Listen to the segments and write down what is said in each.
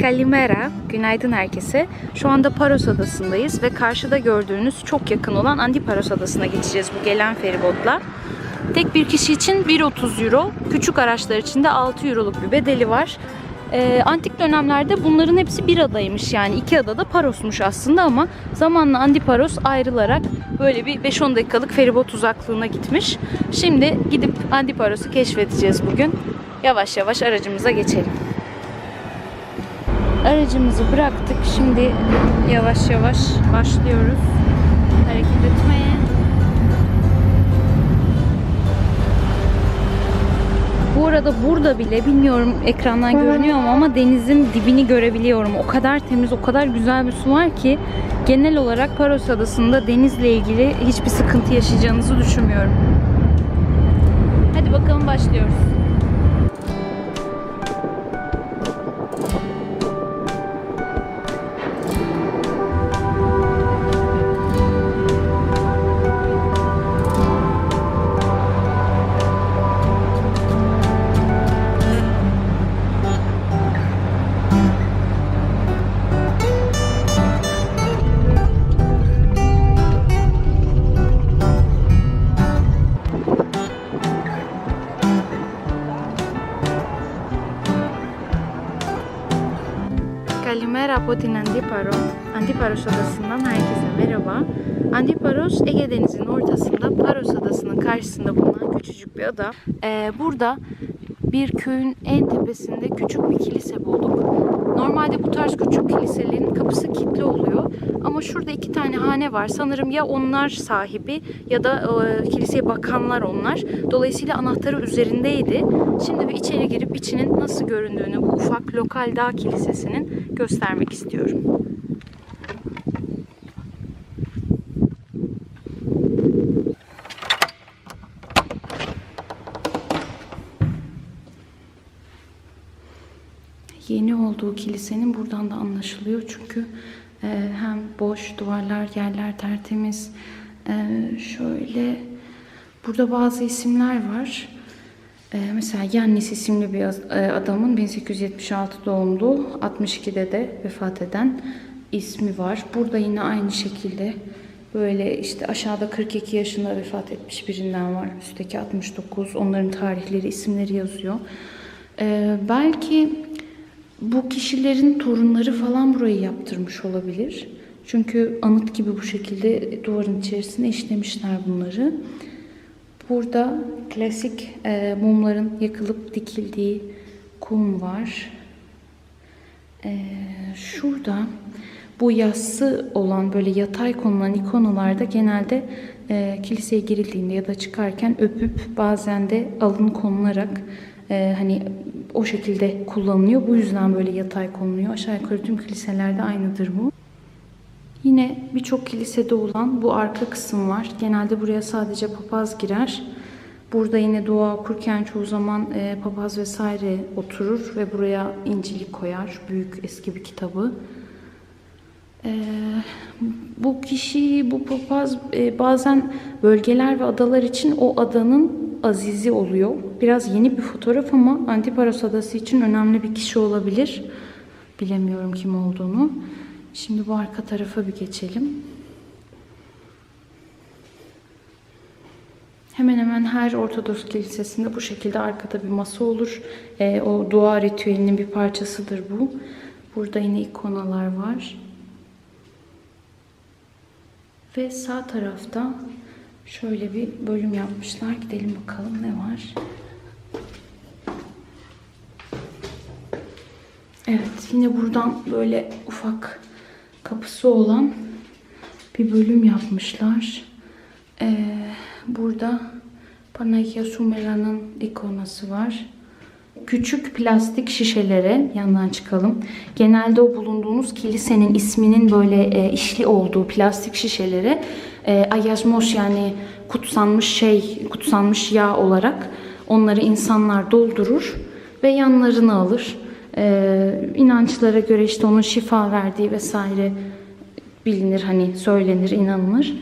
Kalimera, günaydın herkese. Şu anda Paros Adası'ndayız ve karşıda gördüğünüz çok yakın olan Antiparos Adası'na geçeceğiz bu gelen feribotla. Tek bir kişi için 1.30 euro, küçük araçlar için de 6 euroluk bir bedeli var. Ee, antik dönemlerde bunların hepsi bir adaymış yani iki adada Paros'muş aslında ama zamanla Antiparos ayrılarak böyle bir 5-10 dakikalık feribot uzaklığına gitmiş. Şimdi gidip Antiparos'u keşfedeceğiz bugün. Yavaş yavaş aracımıza geçelim. Aracımızı bıraktık. Şimdi yavaş yavaş başlıyoruz hareket etmeye. Bu arada burada bile bilmiyorum ekrandan görünüyor mu ama denizin dibini görebiliyorum. O kadar temiz, o kadar güzel bir su var ki genel olarak Paros Adası'nda denizle ilgili hiçbir sıkıntı yaşayacağınızı düşünmüyorum. Hadi bakalım başlıyoruz. Kalimera από την Αντίπαρο, Antiparos Adası'ndan herkese merhaba. Antiparos Ege Denizi'nin ortasında Paros Adası'nın karşısında bulunan küçücük bir ada. Ee, burada bir köyün en tepesinde küçük bir kilise bulduk. Normalde bu tarz küçük kiliselerin kapısı kilitli oluyor. Ama şurada iki tane hane var. Sanırım ya onlar sahibi ya da e, kiliseye bakanlar onlar. Dolayısıyla anahtarı üzerindeydi. Şimdi bir içeri girip içinin nasıl göründüğünü bu ufak lokal dağ kilisesinin göstermek istiyorum. Yeni olduğu kilisenin buradan da anlaşılıyor çünkü e, hem boş duvarlar, yerler tertemiz. E, şöyle burada bazı isimler var. E, mesela Yannis isimli bir e, adamın 1876 doğumlu, 62'de de vefat eden ismi var. Burada yine aynı şekilde böyle işte aşağıda 42 yaşında vefat etmiş birinden var. Üstteki 69. Onların tarihleri, isimleri yazıyor. E, belki bu kişilerin torunları falan burayı yaptırmış olabilir. Çünkü anıt gibi bu şekilde duvarın içerisine işlemişler bunları. Burada klasik e, mumların yakılıp dikildiği kum var. E, şurada bu yassı olan böyle yatay konulan ikonalarda genelde e, kiliseye girildiğinde ya da çıkarken öpüp bazen de alın konularak e, hani o şekilde kullanılıyor. Bu yüzden böyle yatay konuluyor. Aşağı yukarı tüm kiliselerde aynıdır bu. Yine birçok kilisede olan bu arka kısım var. Genelde buraya sadece papaz girer. Burada yine dua okurken çoğu zaman e, papaz vesaire oturur ve buraya İncil'i koyar. Büyük eski bir kitabı. E, bu kişi, bu papaz e, bazen bölgeler ve adalar için o adanın azizi oluyor. Biraz yeni bir fotoğraf ama Antiparos Adası için önemli bir kişi olabilir. Bilemiyorum kim olduğunu. Şimdi bu arka tarafa bir geçelim. Hemen hemen her Ortodoks kilisesinde bu şekilde arkada bir masa olur. Ee, o dua ritüelinin bir parçasıdır bu. Burada yine ikonalar var. Ve sağ tarafta şöyle bir bölüm yapmışlar. Gidelim bakalım ne var. Yine buradan böyle ufak kapısı olan bir bölüm yapmışlar. Ee, burada Panagia Sumera'nın ikonası var. Küçük plastik şişelere yandan çıkalım. Genelde o bulunduğunuz kilisenin isminin böyle e, işli olduğu plastik şişelere e, ayazmos yani kutsanmış şey, kutsanmış yağ olarak onları insanlar doldurur ve yanlarını alır. E, inançlara göre işte onun şifa verdiği vesaire bilinir hani söylenir inanılır.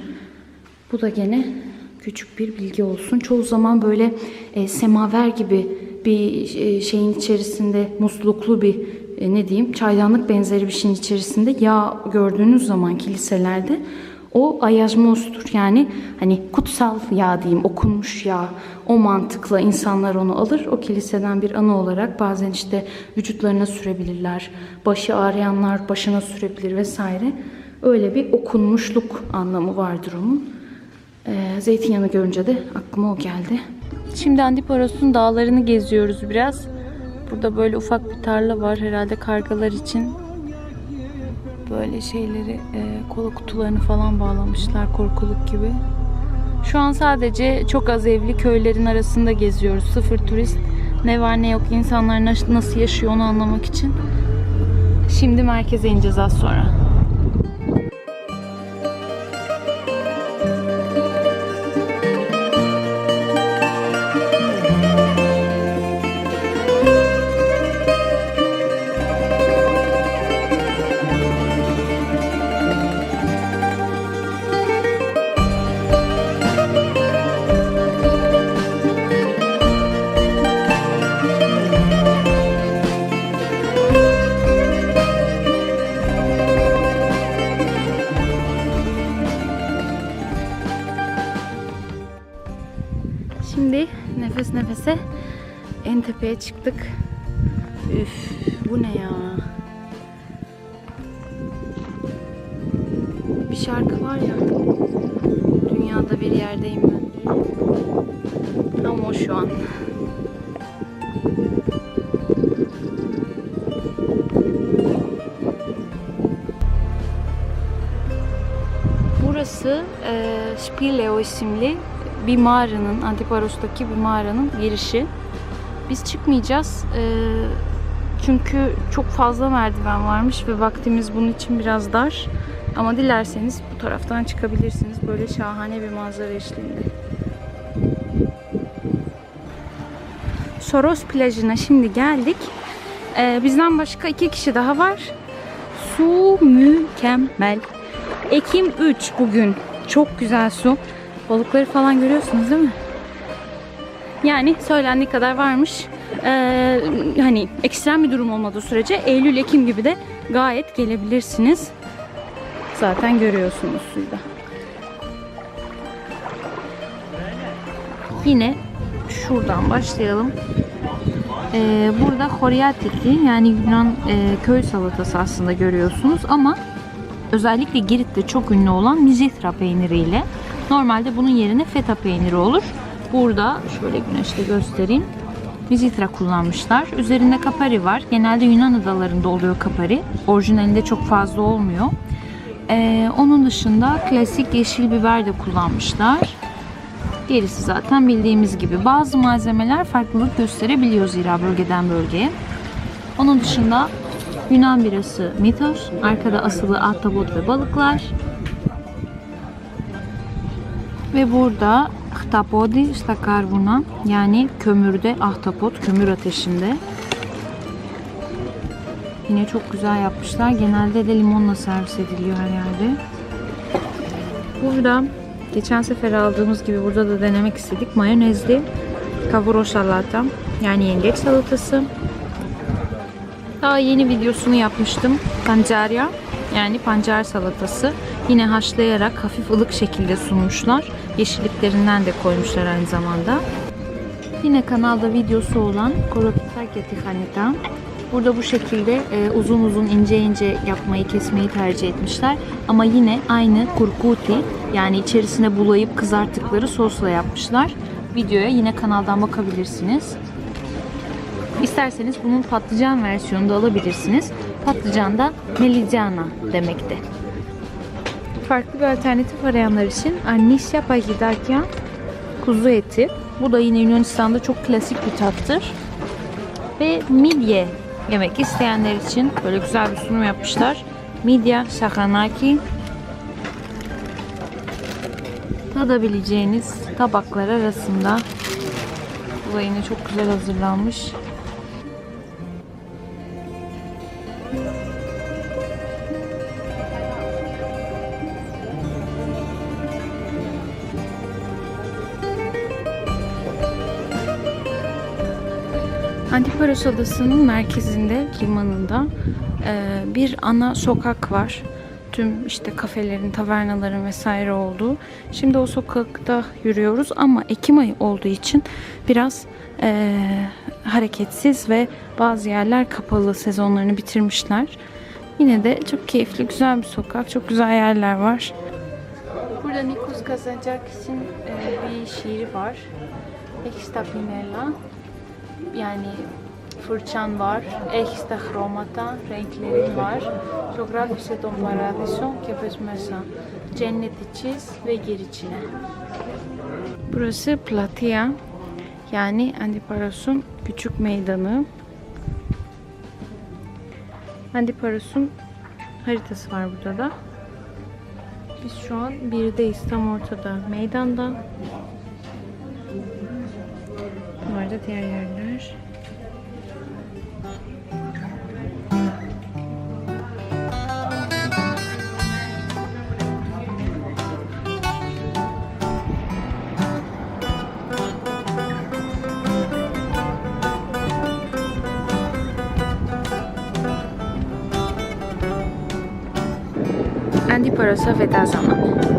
Bu da gene küçük bir bilgi olsun. Çoğu zaman böyle e, semaver gibi bir e, şeyin içerisinde musluklu bir e, ne diyeyim çaydanlık benzeri bir şeyin içerisinde yağ gördüğünüz zaman kiliselerde o ayazmostur. Yani hani kutsal yağ diyeyim, okunmuş yağ. O mantıkla insanlar onu alır. O kiliseden bir anı olarak bazen işte vücutlarına sürebilirler. Başı ağrıyanlar başına sürebilir vesaire. Öyle bir okunmuşluk anlamı vardır onun. Ee, zeytinyağını görünce de aklıma o geldi. Şimdi Antiparos'un dağlarını geziyoruz biraz. Burada böyle ufak bir tarla var herhalde kargalar için. Böyle şeyleri, e, kola kutularını falan bağlamışlar korkuluk gibi. Şu an sadece çok az evli köylerin arasında geziyoruz. Sıfır turist. Ne var ne yok insanlar nas- nasıl yaşıyor onu anlamak için. Şimdi merkeze ineceğiz az sonra. Şimdi nefes nefese en tepeye çıktık. Üf, bu ne ya? Bir şarkı var ya. Dünyada bir yerdeyim ben. Tam o şu an. Burası e, Spileo isimli bir mağaranın, Antiparos'taki bir mağaranın girişi. Biz çıkmayacağız. e, çünkü çok fazla merdiven varmış ve vaktimiz bunun için biraz dar. Ama dilerseniz bu taraftan çıkabilirsiniz. Böyle şahane bir manzara eşliğinde. Soros plajına şimdi geldik. E, bizden başka iki kişi daha var. Su mükemmel. Ekim 3 bugün. Çok güzel su. Balıkları falan görüyorsunuz değil mi? Yani söylendiği kadar varmış. Ee, hani ekstrem bir durum olmadığı sürece Eylül, Ekim gibi de gayet gelebilirsiniz. Zaten görüyorsunuz suyu da. Yine şuradan başlayalım. Ee, burada Horiatik'i yani Yunan e, köy salatası aslında görüyorsunuz ama özellikle Girit'te çok ünlü olan Mizithra peyniriyle normalde bunun yerine feta peyniri olur. Burada şöyle güneşte göstereyim. Mizithra kullanmışlar. Üzerinde kapari var. Genelde Yunan adalarında oluyor kapari. Orijinalinde çok fazla olmuyor. Ee, onun dışında klasik yeşil biber de kullanmışlar. Gerisi zaten bildiğimiz gibi. Bazı malzemeler farklılık gösterebiliyor zira bölgeden bölgeye. Onun dışında Yunan birası Mitos, arkada asılı ahtapot ve balıklar. Ve burada Htapodi stakarvuna yani kömürde ahtapot, kömür ateşinde. Yine çok güzel yapmışlar. Genelde de limonla servis ediliyor her yerde. Burada geçen sefer aldığımız gibi burada da denemek istedik. Mayonezli kavuro salata yani yengeç salatası. Daha yeni videosunu yapmıştım. Pancarya yani pancar salatası. Yine haşlayarak hafif ılık şekilde sunmuşlar. Yeşilliklerinden de koymuşlar aynı zamanda. Yine kanalda videosu olan Koropisakya Tihanita. Burada bu şekilde e, uzun uzun ince ince yapmayı, kesmeyi tercih etmişler. Ama yine aynı kurkuti yani içerisine bulayıp kızarttıkları sosla yapmışlar. Videoya yine kanaldan bakabilirsiniz. İsterseniz bunun patlıcan versiyonunu da alabilirsiniz. Patlıcan da melidiana demekte. Farklı bir alternatif arayanlar için Annisya Pagidakya kuzu eti. Bu da yine Yunanistan'da çok klasik bir tattır. Ve midye yemek isteyenler için böyle güzel bir sunum yapmışlar. Midye shakanaki tadabileceğiniz tabaklar arasında. Bu da yine çok güzel hazırlanmış. Antiparos Adası'nın merkezinde, limanında e, bir ana sokak var. Tüm işte kafelerin, tavernaların vesaire olduğu. Şimdi o sokakta yürüyoruz ama Ekim ayı olduğu için biraz e, hareketsiz ve bazı yerler kapalı sezonlarını bitirmişler. Yine de çok keyifli, güzel bir sokak, çok güzel yerler var. Burada Nikos Kazanacak için e, bir şiiri var. Ekstapinella Yani fırçan var, έχεις τα χρώματα, renklerin var. Ζωγράφισε τον παράδεισο και πες μέσα. Cenneti çiz ve gir içine. Burası Platia. Yani Antiparos'un küçük meydanı. Antiparos'un haritası var burada da. Biz şu an birdeyiz tam ortada meydanda. Bunlar da diğer yerler. Antiparos'a veda zamanı.